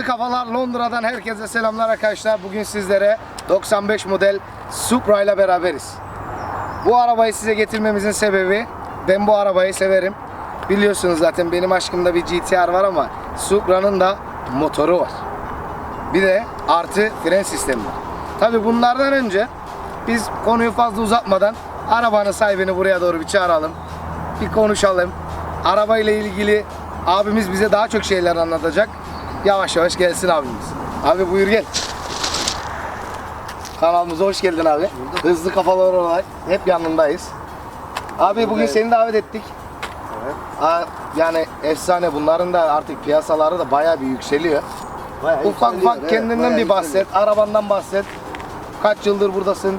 Hızlı Kafalar Londra'dan herkese selamlar arkadaşlar. Bugün sizlere 95 model Supra ile beraberiz. Bu arabayı size getirmemizin sebebi ben bu arabayı severim. Biliyorsunuz zaten benim aşkımda bir GTR var ama Supra'nın da motoru var. Bir de artı fren sistemi var. Tabi bunlardan önce biz konuyu fazla uzatmadan arabanın sahibini buraya doğru bir çağıralım. Bir konuşalım. Arabayla ilgili abimiz bize daha çok şeyler anlatacak. Yavaş yavaş gelsin abimiz. Abi buyur gel. Kanalımıza hoş geldin abi. Hızlı kafalar olarak hep yanındayız. Abi bugün seni davet ettik. Evet. Aa, Yani efsane bunların da artık piyasaları da bayağı bir yükseliyor. Bayağı Ufak ufak evet, kendinden bayağı bir bahset, yükseliyor. arabandan bahset. Kaç yıldır buradasın?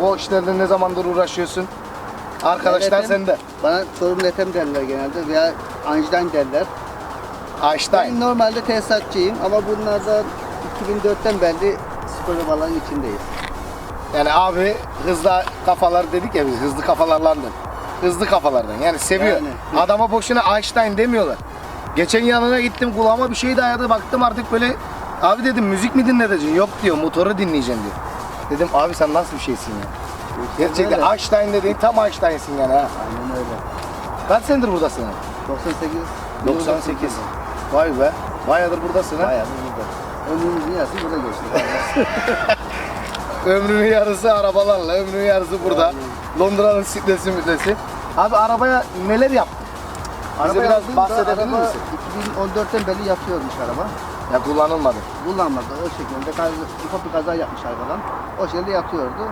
Bu işlerle ne zamandır uğraşıyorsun? Arkadaşlar sende. Bana sorumlu Ethem derler genelde veya Einstein derler. Einstein. Ben normalde tesisatçıyım ama bunlardan 2004'ten beri spor arabaların içindeyiz. Yani abi hızlı kafalar dedik ya biz hızlı kafalarlardan. Hızlı kafalardan yani seviyor. Yani. Adama boşuna Einstein demiyorlar. Geçen yanına gittim kulağıma bir şey dayadı baktım artık böyle abi dedim müzik mi dinleteceksin? Yok diyor motoru dinleyeceğim diyor. Dedim abi sen nasıl bir şeysin ya? Gerçekten Öyle. Einstein dediğin tam Einstein'sin yani ha. Aynen öyle. Kaç senedir buradasın abi? 98. 98. Vay be. Bayağıdır buradasın ha. Bayağı burada. Ömrümüzün yarısı burada geçti. Ömrünün yarısı arabalarla, ömrünün yarısı burada. Londra'nın sitesi müzesi. Abi arabaya neler yaptın? Bize biraz aldığımda bahsedebilir araba misin? 2014'ten beri yatıyormuş araba. Ya kullanılmadı. Kullanmadı o şekilde. Kaza, ufak bir kaza yapmış arabadan. O şekilde yatıyordu.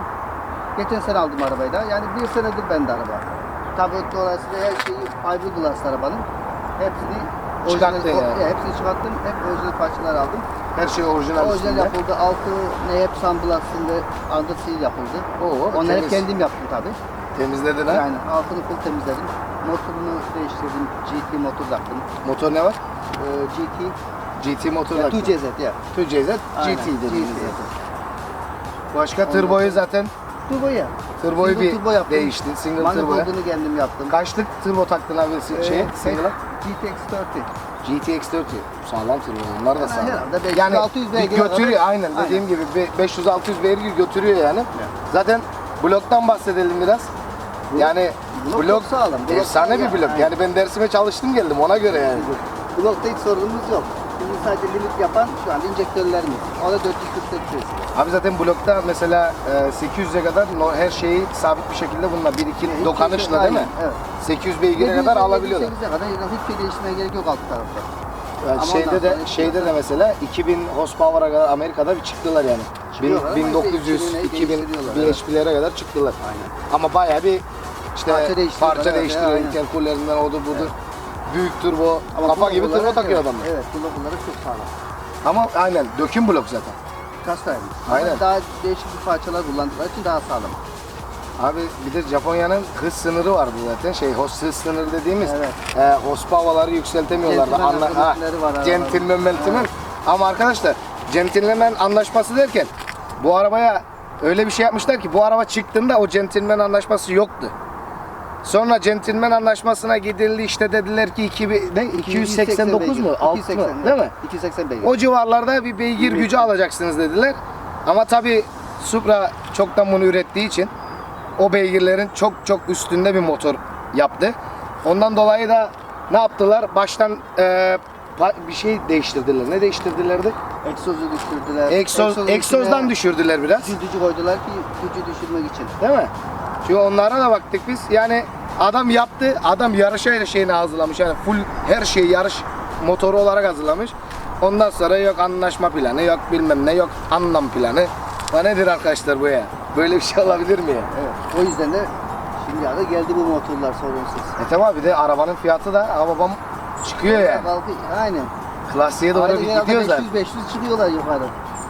Geçen sene aldım arabayı da. Yani bir senedir bende araba. Tabii dolayısıyla her şeyi fiberglass arabanın. Hepsini Orijinal- yani. e, Hepsini çıkarttım. Hep orijinal parçalar aldım. Her şey orijinal Orijinal üstünde. yapıldı. Altı ne hep ve underseal yapıldı. Oo, Onları temiz. kendim yaptım tabii. Temizledin ha? Yani altını full temizledim. Motorunu değiştirdim. GT motor taktım. Motor ne var? Ee, GT, GT motor yani taktın. 2CZ ya. 2CZ Aynen, GT dediğimiz. Başka Ondan turboyu zaten Turbo ya. turboyu Single bir turbo yaptım. değiştin. Single turboya. Manifoldunu kendim yaptım. Kaçlık turbo taktın abi Ee, şey single'a? GTX 30. GTX 40. Sağlam turbo. Onlar da Yani sağlam. herhalde 500, yani 600 bir beygir götürüyor kadar- aynen Aynen. dediğim gibi 500-600 beygir götürüyor yani. Zaten bloktan bahsedelim biraz. Blok- yani blok blok, sağlam. Blok efsane bir blok. Aynen. Yani ben dersime çalıştım geldim ona göre yani. Blokta hiç sorunumuz yok. Sadece limit yapan şu an injektörlerimiz. O da 448. Abi zaten blokta mesela e, 800'e kadar no- her şeyi sabit bir şekilde bununla bir iki dokanışla şey- değil mi? aynen, Evet. 800 beygire kadar alabiliyorlar. 708'e kadar hiçbir şey değiştirmeye gerek yok alt tarafta. Yani Ama şeyde de sonra şeyde de mesela 2000 horsepower'a kadar Amerika'da bir çıktılar yani. Bin- Çıkıyorlar ama 1900 işte 2000 değiştiriyorlar, evet. BHP'lere kadar çıktılar. Aynen. Ama bayağı bir işte Parça değiştiriyorlar, parça evet, değiştiriyor. aynen. intercooler'inden odur budur. Büyük turbo, Ama kafa gibi turbo olarak takıyor evet, adamlar. Evet, blok olarak çok sağlam. Ama aynen döküm blok zaten. Kastaymış. Aynen. Ama daha değişik bir parçalar kullandıkları için daha sağlam. Abi bir de Japonya'nın hız sınırı vardı zaten. Şey hos hız sınırı dediğimiz Evet. e, horsepower'ları yükseltemiyorlardı. Gentleman Anla, ha, agreement'leri var. Ama arkadaşlar gentleman anlaşması derken bu arabaya öyle bir şey yapmışlar ki bu araba çıktığında o gentleman anlaşması yoktu. Sonra gentleman anlaşmasına gidildi işte dediler ki 2000, ne, 289 mu? 6 mı? 280, Değil mi? 280 beygir. O civarlarda bir beygir gücü alacaksınız dediler. Ama tabi Supra çoktan bunu ürettiği için o beygirlerin çok çok üstünde bir motor yaptı. Ondan dolayı da ne yaptılar? Baştan e, bir şey değiştirdiler. Ne değiştirdilerdi? Egzozu düşürdüler. Egzoz, egzozdan içine düşürdüler biraz. Düdücü koydular ki gücü düşürmek için. Değil mi? Çünkü onlara da baktık biz. Yani adam yaptı. Adam yarışa şeyini hazırlamış. Yani full her şeyi yarış motoru olarak hazırlamış. Ondan sonra yok anlaşma planı, yok bilmem ne, yok anlam planı. Ya nedir arkadaşlar bu ya? Böyle bir şey olabilir mi ya? Evet. O yüzden de şimdi ya da geldi bu motorlar sorunsuz. E tamam bir de arabanın fiyatı da ha babam çıkıyor yani. Kalkıyor. Aynen. Klasiğe doğru Aynen bir gidiyor zaten. 500 500 çıkıyorlar yukarı.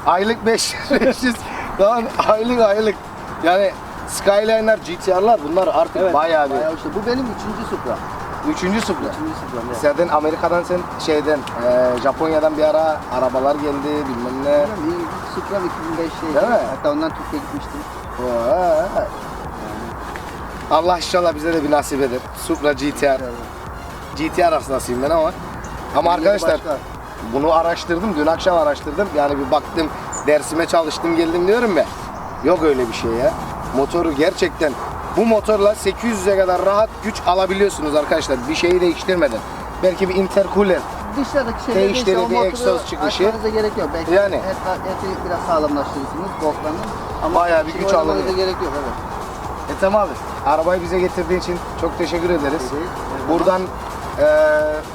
Aylık 500 500 lan aylık aylık. Yani Skyline'lar, GTR'lar bunlar artık bayağı bir. Bayağı işte. Bu benim üçüncü Supra. Üçüncü Supra. Üçüncü Supra. Evet. Zaten Amerika'dan sen şeyden e, Japonya'dan bir ara arabalar geldi bilmem ne. Bilmiyorum, ilk Supra'm 2005'teydi. Değil mi? Hatta ondan Türkiye'ye gitmiştim. Vay. Allah inşallah bize de bir nasip eder. Supra GTR. GTR hastasıyım ben ama. Ama arkadaşlar başka. bunu araştırdım. Dün akşam araştırdım. Yani bir baktım dersime çalıştım geldim diyorum ya. Yok öyle bir şey ya. Motoru gerçekten bu motorla 800'e kadar rahat güç alabiliyorsunuz arkadaşlar. Bir şeyi değiştirmeden. Belki bir intercooler. Dışlarıdaki şeyler Değiştiri, neyse o bir egzoz çıkışı. açmanıza gerek yok. Belki Yani. et, eti biraz sağlamlaştırırsınız boltlarını. Ama Bayağı bir şimdi güç alınıyor. gerek yok evet. Ethem abi arabayı bize getirdiğin için çok teşekkür ederiz. Evet, evet. Buradan eee,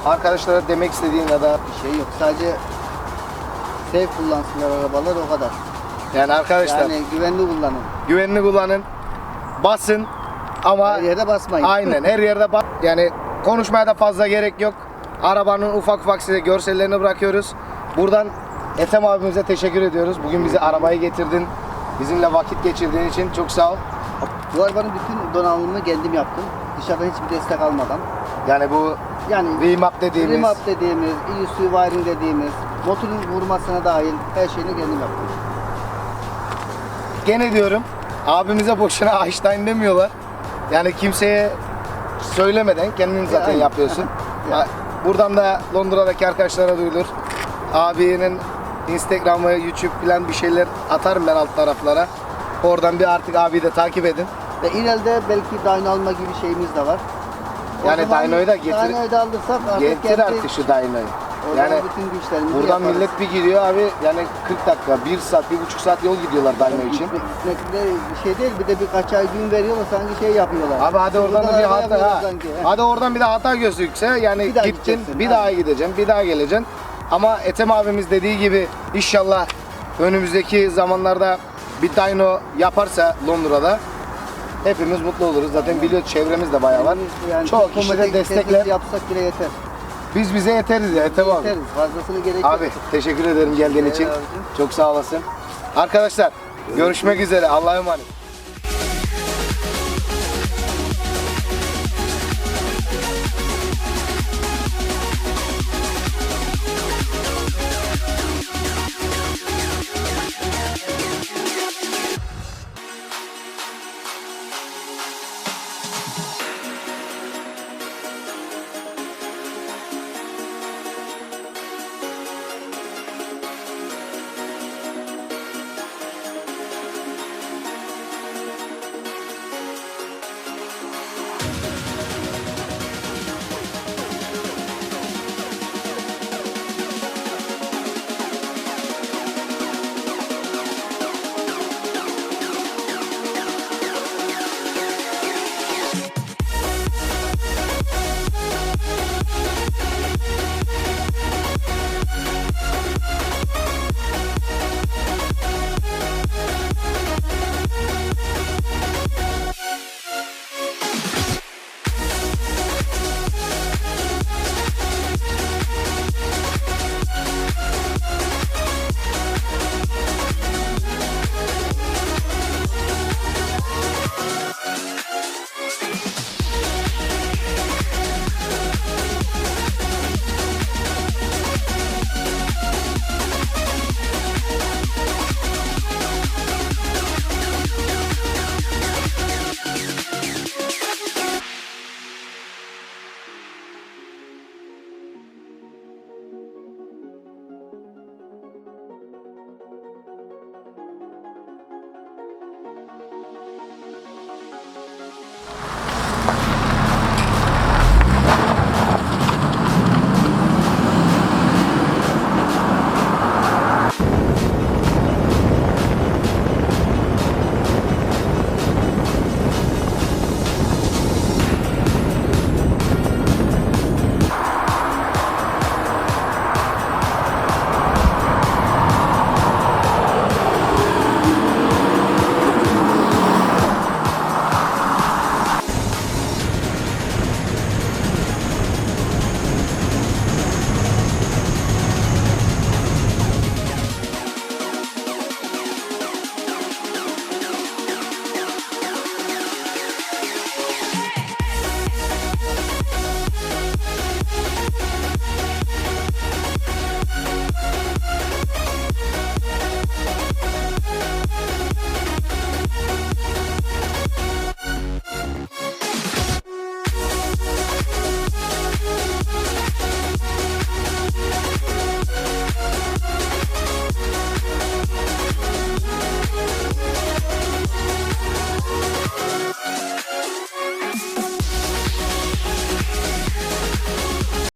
arkadaşlara demek istediğin ya da Bir şey yok. Sadece safe kullansınlar arabalar o kadar. yani arkadaşlar Yani güvenli kullanın. güvenli kullanın, basın ama Her yere basmayın. aynen her yerde bas. Yani konuşmaya da fazla gerek yok. Arabanın ufak ufak size görsellerini bırakıyoruz. Buradan Ethem abimize teşekkür ediyoruz. Bugün bize arabayı getirdin. Bizimle vakit geçirdiğin için çok sağ ol. Bu arabanın bütün donanımını kendim yaptım. Dışarıdan hiçbir destek almadan. Yani bu Yani VMAP dediğimiz Remap dediğimiz, EUC wiring dediğimiz, motorun vurmasına dahil her şeyini kendim yaptım. gene diyorum abimize boşuna Einstein demiyorlar. Yani kimseye söylemeden kendin zaten aynen. yapıyorsun. Ya. Buradan da Londra'daki arkadaşlara duyulur. Abinin Instagram'ı, YouTube falan bir şeyler atarım ben alt taraflara. Oradan bir artık abiyi de takip edin. Ve ileride belki dyno alma gibi şeyimiz de var. Yani dyno'yu da getir- Dyno'yu da alırsak artık Getir artık şu oradan Yani bütün güçlerimizi buradan yaparız. millet bir gidiyor abi yani 40 dakika, 1 saat, 1,5 saat yol gidiyorlar dyno için. Gitmek, gitmek de bir şey değil, bir de birkaç ay gün veriyorlar sanki şey yapıyorlar. Abi hadi oradan da bir hata ha. sanki. Hadi oradan bir de hata gözükse yani Bir gittin bir ha. daha gideceksin bir daha geleceksin. Ama Ethem abimiz dediği gibi inşallah önümüzdeki zamanlarda bir dyno yaparsa Londra'da hepimiz mutlu oluruz. Zaten biliyoruz çevremizde bayağı var. Yani Çok kişi de destekler. yapsak bile yeter. Biz bize yeteriz ya Ethem abi. Yeteriz. Fazlasını gerek yok. Abi teşekkür ederim geldiğin için. Çok sağ olasın. Arkadaşlar görüşmek üzere. Allah'a emanet.